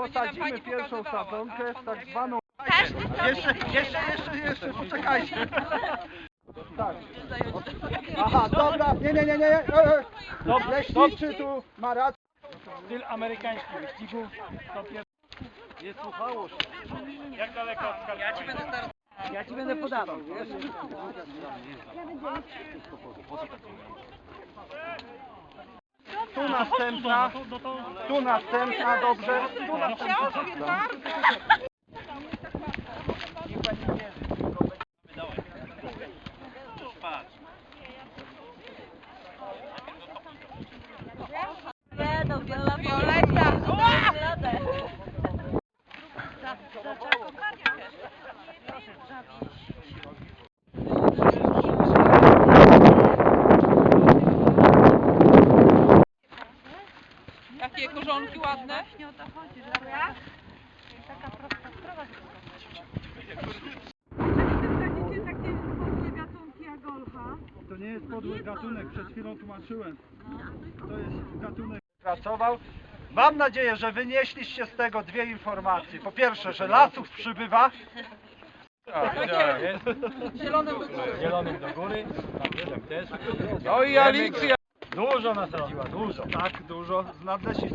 Posadzimy pierwszą sadzonkę w tak zwaną... Każdy co Jeszcze, jeszcze, jeszcze, jeszcze, poczekajcie. Tak. Aha, dobra, nie, nie, nie, nie. e, e. Leśniczy tu ma rację. Styl amerykański wyścigu. To pier... Nie słuchało się. Jak daleko od? Ja ci będę Ja ci będę podawał. Tu następna, tu następna, dobrze. Tu następna. Nie, no korzonki ładne. To nie jest podły gatunek, przed chwilą tłumaczyłem. To jest gatunek pracował. Mam nadzieję, że wynieśliście z tego dwie informacje. Po pierwsze, że lasów przybywa. Zielonym do góry. zielonym do góry, tam też. No i Alicja. Dużo nasadziła, dużo. Tak, dużo z nadlesić.